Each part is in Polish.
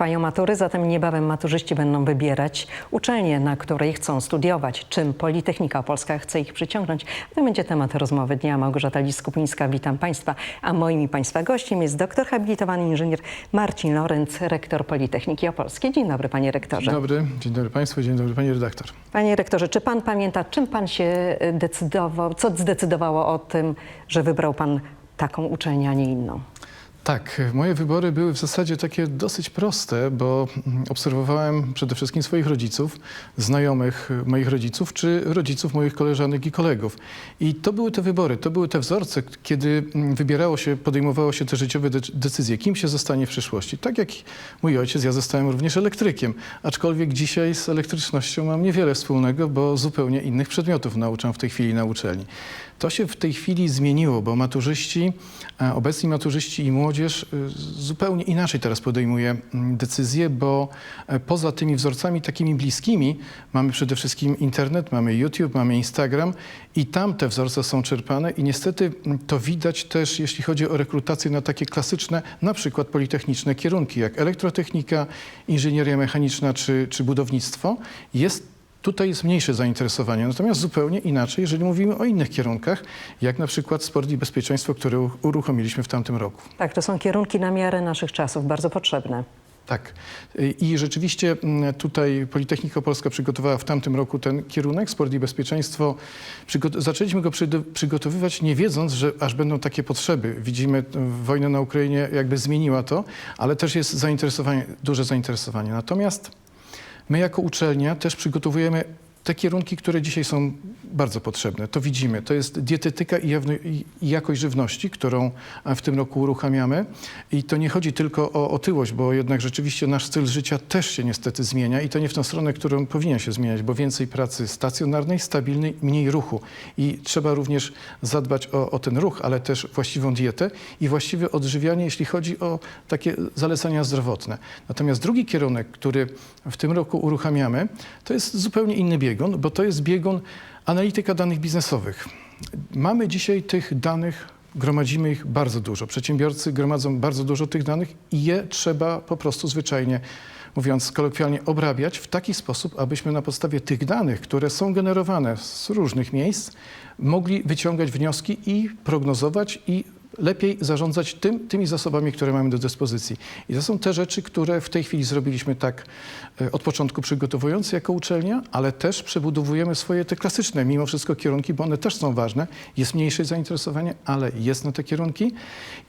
Trwają matury, zatem niebawem maturzyści będą wybierać uczelnię, na której chcą studiować. Czym Politechnika Opolska chce ich przyciągnąć? To będzie temat rozmowy dnia. Małgorzata Lis-Kupińska, witam Państwa. A moim i Państwa gościem jest doktor habilitowany inżynier Marcin Lorenc, rektor Politechniki Opolskiej. Dzień dobry, panie rektorze. Dzień dobry, dzień dobry Państwu, dzień dobry Pani redaktor. Panie rektorze, czy pan pamięta, czym pan się decydował, co zdecydowało o tym, że wybrał pan taką uczelnię, a nie inną? Tak, moje wybory były w zasadzie takie dosyć proste, bo mm, obserwowałem przede wszystkim swoich rodziców, znajomych moich rodziców, czy rodziców moich koleżanek i kolegów. I to były te wybory, to były te wzorce, kiedy mm, wybierało się, podejmowało się te życiowe de- decyzje, kim się zostanie w przyszłości. Tak jak mój ojciec, ja zostałem również elektrykiem, aczkolwiek dzisiaj z elektrycznością mam niewiele wspólnego, bo zupełnie innych przedmiotów nauczam w tej chwili na uczelni. To się w tej chwili zmieniło, bo maturzyści, e, obecni maturzyści i młodzież e, zupełnie inaczej teraz podejmuje decyzje, bo e, poza tymi wzorcami takimi bliskimi mamy przede wszystkim internet, mamy YouTube, mamy Instagram i tam te wzorce są czerpane i niestety to widać też, jeśli chodzi o rekrutację na takie klasyczne, na przykład politechniczne kierunki, jak elektrotechnika, inżynieria mechaniczna czy, czy budownictwo. Jest Tutaj jest mniejsze zainteresowanie, natomiast zupełnie inaczej, jeżeli mówimy o innych kierunkach, jak na przykład sport i bezpieczeństwo, które uruchomiliśmy w tamtym roku. Tak, to są kierunki na miarę naszych czasów, bardzo potrzebne. Tak. Y, I rzeczywiście mm, tutaj Politechnika Polska przygotowała w tamtym roku ten kierunek, sport i bezpieczeństwo. Przygot- zaczęliśmy go przygotowywać nie wiedząc, że aż będą takie potrzeby. Widzimy, y, wojna na Ukrainie jakby zmieniła to, ale też jest zainteresowanie, duże zainteresowanie. Natomiast my jako uczelnia też przygotowujemy te kierunki, które dzisiaj są bardzo potrzebne. To widzimy. To jest dietetyka i, jakość żywności, którą e, w tym roku uruchamiamy. I to nie chodzi tylko o otyłość, bo jednak rzeczywiście nasz styl życia też się niestety zmienia i to nie w tą stronę, którą powinien się zmieniać, bo więcej pracy stacjonarnej, stabilnej, mniej ruchu. I trzeba również zadbać o, o ten ruch, ale też właściwą dietę i właściwe odżywianie, jeśli chodzi o takie zalecenia zdrowotne. Natomiast drugi kierunek, który w tym roku uruchamiamy, to jest zupełnie inny biegun, bo to jest biegun analityka danych biznesowych. Mamy dzisiaj tych danych, gromadzimy ich bardzo dużo. Przedsiębiorcy gromadzą bardzo dużo tych danych i je trzeba po prostu zwyczajnie, mówiąc kolokwialnie, obrabiać w taki sposób, abyśmy na podstawie tych danych, które są generowane z różnych miejsc, mogli wyciągać wnioski i prognozować i lepiej zarządzać tym, tymi zasobami, które mamy do dyspozycji. I to są te rzeczy, które w tej chwili zrobiliśmy tak e, od początku przygotowując jako uczelnia, ale też przebudowujemy swoje te klasyczne mimo wszystko kierunki, bo one też są ważne. Jest mniejsze zainteresowanie, ale jest na te kierunki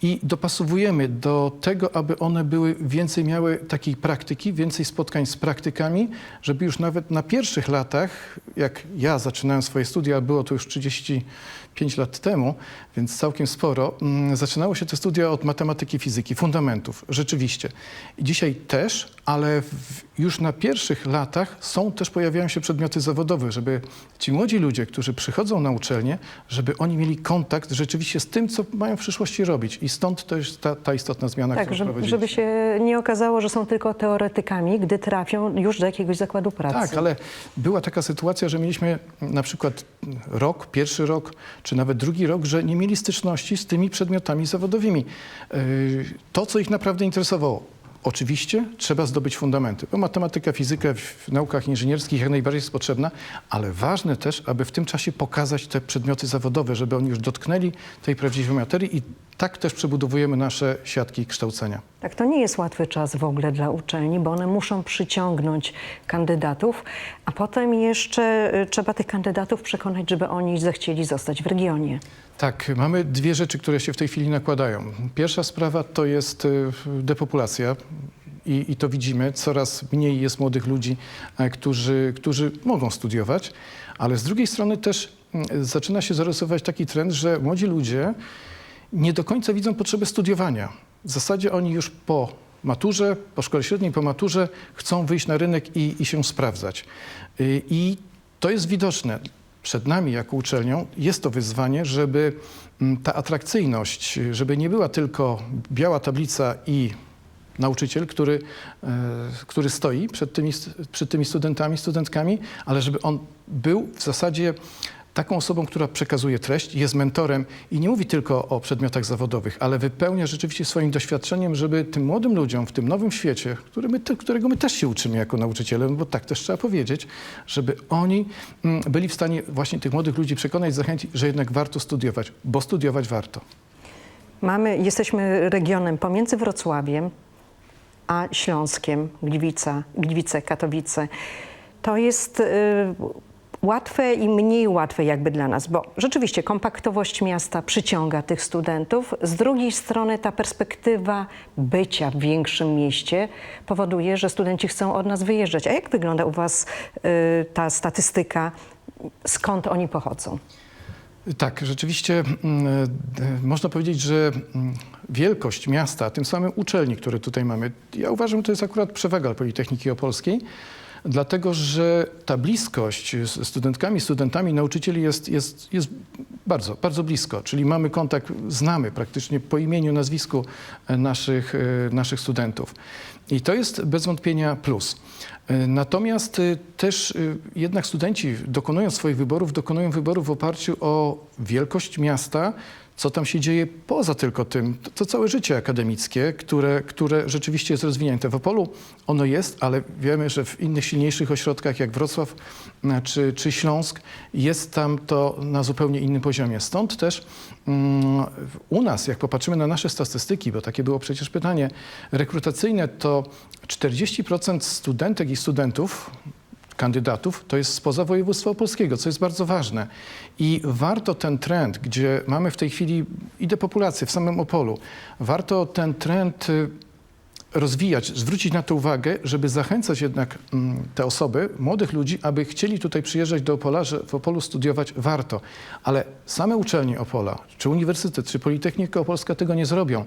i dopasowujemy do tego, aby one były więcej miały takiej praktyki, więcej spotkań z praktykami, żeby już nawet na pierwszych latach, jak ja zaczynałem swoje studia, było to już 35 lat temu, więc całkiem sporo, zaczynało się te studia od matematyki, fizyki, fundamentów, rzeczywiście. I Dzisiaj też, ale w, już na pierwszych latach są też, pojawiają się przedmioty zawodowe, żeby ci młodzi ludzie, którzy przychodzą na uczelnię, żeby oni mieli kontakt rzeczywiście z tym, co mają w przyszłości robić. I stąd to jest ta, ta istotna zmiana, Tak, którą żeby, żeby się nie okazało, że są tylko teoretykami, gdy trafią już do jakiegoś zakładu pracy. Tak, ale była taka sytuacja, że mieliśmy na przykład rok, pierwszy rok, czy nawet drugi rok, że nie mieli styczności z tymi przedmiotami zawodowymi. Yy, To, co ich naprawdę interesowało. Oczywiście trzeba zdobyć fundamenty, bo matematyka, fizyka w naukach inżynierskich jak najbardziej jest potrzebna, ale ważne też, aby w tym czasie pokazać te przedmioty zawodowe, żeby oni już dotknęli tej prawdziwej materii i tak też przebudowujemy nasze siatki kształcenia. Tak, to nie jest łatwy czas w ogóle dla uczelni, bo one muszą przyciągnąć kandydatów, a potem jeszcze y, trzeba tych kandydatów przekonać, żeby oni zechcieli zostać w regionie. Tak, mamy dwie rzeczy, które się w tej chwili nakładają. Pierwsza sprawa to jest y, depopulacja. I, I to widzimy, coraz mniej jest młodych ludzi, e, którzy, którzy mogą studiować, ale z drugiej strony też mm, zaczyna się zarysować taki trend, że młodzi ludzie nie do końca widzą potrzeby studiowania. W zasadzie oni już po maturze, po szkole średniej, po maturze chcą wyjść na rynek i, i się sprawdzać. Y, I to jest widoczne. Przed nami, jako uczelnią, jest to wyzwanie, żeby mm, ta atrakcyjność, żeby nie była tylko biała tablica i nauczyciel, który, e, który stoi przed tymi, przed tymi studentami, studentkami, ale żeby on był w zasadzie taką osobą, która przekazuje treść, jest mentorem i nie mówi tylko o przedmiotach zawodowych, ale wypełnia rzeczywiście swoim doświadczeniem, żeby tym młodym ludziom w tym nowym świecie, który my, którego my też się uczymy jako nauczyciele, bo tak też trzeba powiedzieć, żeby oni mm, byli w stanie właśnie tych młodych ludzi przekonać, zachęcić, że jednak warto studiować, bo studiować warto. Mamy, jesteśmy regionem pomiędzy Wrocławiem a Śląskiem, Gliwica, Gliwice, Katowice. To jest y, łatwe i mniej łatwe jakby dla nas, bo rzeczywiście kompaktowość miasta przyciąga tych studentów. Z drugiej strony ta perspektywa bycia w większym mieście powoduje, że studenci chcą od nas wyjeżdżać. A jak wygląda u Was y, ta statystyka? Skąd oni pochodzą? Tak, rzeczywiście mm, e, można powiedzieć, że mm, wielkość miasta, tym samym uczelni, które tutaj mamy, ja uważam, że to jest akurat przewaga Politechniki Opolskiej, dlatego że ta bliskość z studentkami, studentami, nauczycieli jest, jest, jest bardzo, bardzo blisko. Czyli mamy kontakt, znamy praktycznie po imieniu, nazwisku e, naszych, e, naszych studentów. I to jest bez wątpienia plus. E, Natomiast też jednak studenci dokonując swoich wyborów, dokonują wyborów w oparciu o wielkość miasta, co tam się dzieje poza tylko tym, to, to całe życie akademickie, które, które rzeczywiście jest rozwinięte. W Opolu ono jest, ale wiemy, że w innych silniejszych ośrodkach jak Wrocław e, czy, czy Śląsk jest tam to na zupełnie innym poziomie. Stąd też mm, u nas, jak popatrzymy na nasze statystyki, bo takie było przecież pytanie rekrutacyjne, to 40% studentek i studentów kandydatów to jest spoza województwa opolskiego, co jest bardzo ważne. I warto ten trend, gdzie mamy w tej chwili i depopulację w samym Opolu, warto ten trend y, rozwijać, zwrócić na to uwagę, żeby zachęcać jednak mm, te osoby, młodych ludzi, aby chcieli tutaj przyjeżdżać do Opola, że w Opolu studiować warto. Ale same uczelnie Opola, czy Uniwersytet, czy Politechnika Opolska tego nie zrobią.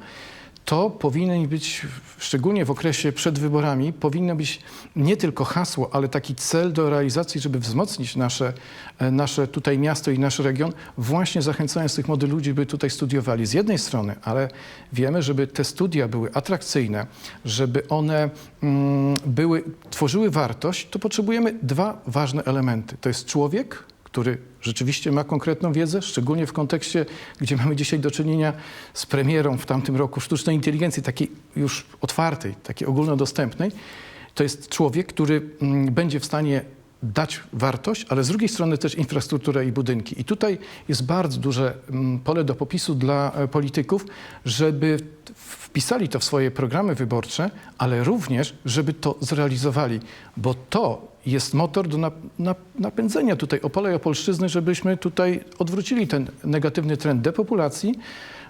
To powinien być, szczególnie w okresie przed wyborami, powinno być nie tylko hasło, ale taki cel do realizacji, żeby wzmocnić nasze, e, nasze tutaj miasto i nasz region, właśnie zachęcając tych młodych ludzi, by tutaj studiowali z jednej strony, ale wiemy, żeby te studia były atrakcyjne, żeby one mm, były, tworzyły wartość, to potrzebujemy dwa ważne elementy. To jest człowiek, który rzeczywiście ma konkretną wiedzę, szczególnie w kontekście, gdzie mamy dzisiaj do czynienia z premierą w tamtym roku sztucznej inteligencji, takiej już otwartej, takiej ogólnodostępnej. To jest człowiek, który mm, będzie w stanie dać wartość, ale z drugiej strony też infrastrukturę i budynki. I tutaj jest bardzo duże mm, pole do popisu dla e, polityków, żeby wpisali to w swoje programy wyborcze, ale również, żeby to zrealizowali, bo to jest motor do nap- nap- napędzenia. Tutaj Opola i Opolszczyzny, żebyśmy tutaj odwrócili ten negatywny trend depopulacji,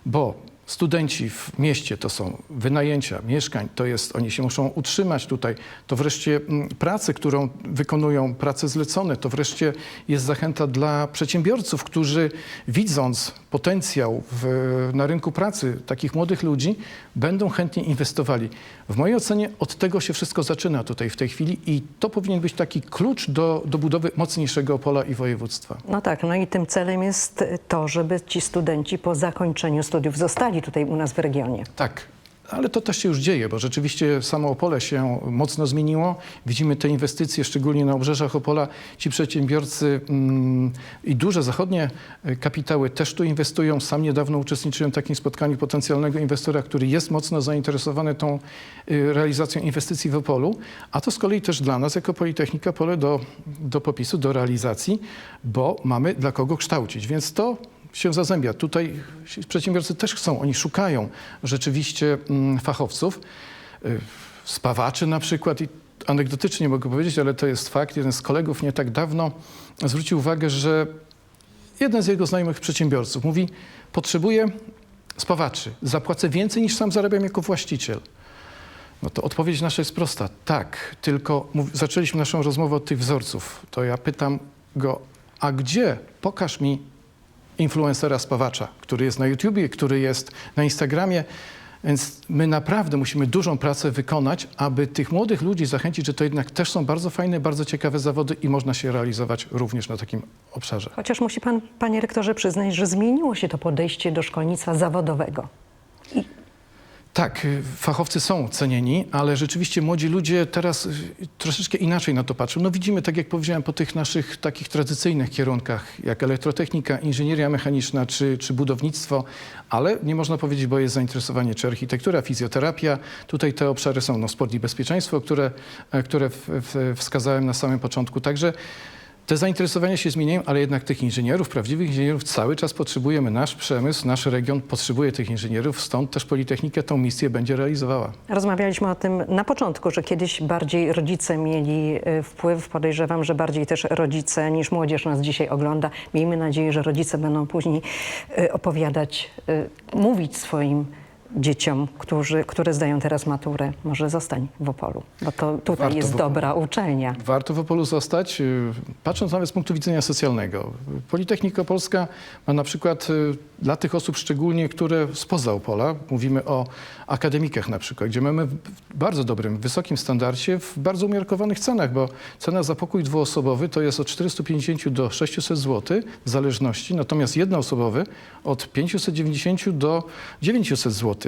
bo studenci w mieście to są wynajęcia mieszkań, to jest, oni się muszą utrzymać tutaj, to wreszcie mm, pracę, którą wykonują, prace zlecone, to wreszcie jest zachęta dla przedsiębiorców, którzy widząc potencjał w, na rynku pracy takich młodych ludzi, będą chętnie inwestowali. W mojej ocenie od tego się wszystko zaczyna tutaj w tej chwili i to powinien być taki klucz do, do budowy mocniejszego Opola i województwa. No tak, no i tym celem jest to, żeby ci studenci po zakończeniu studiów zostali tutaj u nas w regionie. Tak, ale to też się już dzieje, bo rzeczywiście samo Opole się mocno zmieniło. Widzimy te inwestycje, szczególnie na obrzeżach Opola. Ci przedsiębiorcy mm, i duże zachodnie e, kapitały też tu inwestują. Sam niedawno uczestniczyłem w takim spotkaniu potencjalnego inwestora, który jest mocno zainteresowany tą y, realizacją inwestycji w Opolu, a to z kolei też dla nas jako Politechnika pole do, do popisu, do realizacji, bo mamy dla kogo kształcić. Więc to się zazębia. Tutaj przedsiębiorcy też chcą, oni szukają rzeczywiście mm, fachowców, y, spawaczy na przykład i anegdotycznie mogę powiedzieć, ale to jest fakt. Jeden z kolegów nie tak dawno zwrócił uwagę, że jeden z jego znajomych przedsiębiorców mówi, potrzebuję spawaczy, zapłacę więcej niż sam zarabiam jako właściciel. No to odpowiedź nasza jest prosta. Tak, tylko zaczęliśmy naszą rozmowę od tych wzorców. To ja pytam go, a gdzie? Pokaż mi influencera spawacza, który jest na YouTubie, który jest na Instagramie. Więc my naprawdę musimy dużą pracę wykonać, aby tych młodych ludzi zachęcić, że to jednak też są bardzo fajne, bardzo ciekawe zawody i można się realizować również na takim obszarze. Chociaż musi pan, panie rektorze, przyznać, że zmieniło się to podejście do szkolnictwa zawodowego. Tak, y, fachowcy są cenieni, ale rzeczywiście młodzi ludzie teraz y, troszeczkę inaczej na to patrzą. No widzimy, tak jak powiedziałem, po tych naszych takich tradycyjnych kierunkach, jak elektrotechnika, inżynieria mechaniczna czy, czy budownictwo, ale nie można powiedzieć, bo jest zainteresowanie czy architektura, fizjoterapia. Tutaj te obszary są, no sport i bezpieczeństwo, które, e, które w, w, wskazałem na samym początku. Także te zainteresowania się zmieniają, ale jednak tych inżynierów, prawdziwych inżynierów cały czas potrzebujemy. Nasz przemysł, nasz region potrzebuje tych inżynierów, stąd też Politechnika tą misję będzie realizowała. Rozmawialiśmy o tym na początku, że kiedyś bardziej rodzice mieli y, wpływ. Podejrzewam, że bardziej też rodzice niż młodzież nas dzisiaj ogląda. Miejmy nadzieję, że rodzice będą później y, opowiadać, y, mówić swoim dzieciom, którzy, które zdają teraz maturę, może zostań w Opolu, bo to tutaj Warto jest dobra uczelnia. Warto w Opolu zostać, y, patrząc nawet z punktu widzenia socjalnego. Politechnika Opolska ma na przykład y, dla tych osób szczególnie, które spoza Opola, mówimy o akademikach na przykład, gdzie mamy w bardzo dobrym, wysokim standardzie w bardzo umiarkowanych cenach, bo cena za pokój dwuosobowy to jest od 450 do 600 zł w zależności, natomiast jednoosobowy od 590 do 900 zł.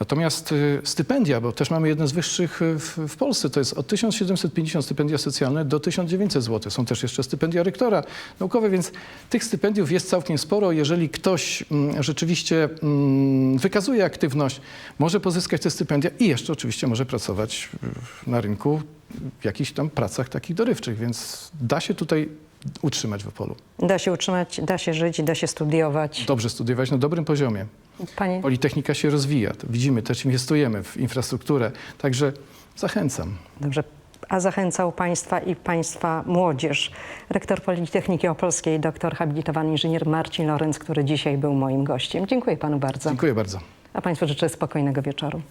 Natomiast y, stypendia, bo też mamy jedne z wyższych y, w, w Polsce, to jest od 1750 stypendia socjalne do 1900 zł. Są też jeszcze stypendia rektora naukowe, więc tych stypendiów jest całkiem sporo. Jeżeli ktoś mm, rzeczywiście mm, wykazuje aktywność, może pozyskać te stypendia i jeszcze oczywiście może pracować y, na rynku w jakichś tam pracach takich dorywczych, więc da się tutaj utrzymać w Opolu. Da się utrzymać, da się żyć, da się studiować. Dobrze studiować na dobrym poziomie. Panie, Politechnika się rozwija. Widzimy, też inwestujemy w infrastrukturę. Także zachęcam. Dobrze. A zachęcał Państwa i Państwa młodzież. Rektor Politechniki Opolskiej, doktor habilitowany inżynier Marcin Lorenz, który dzisiaj był moim gościem. Dziękuję Panu bardzo. Dziękuję bardzo. A Państwu życzę spokojnego wieczoru.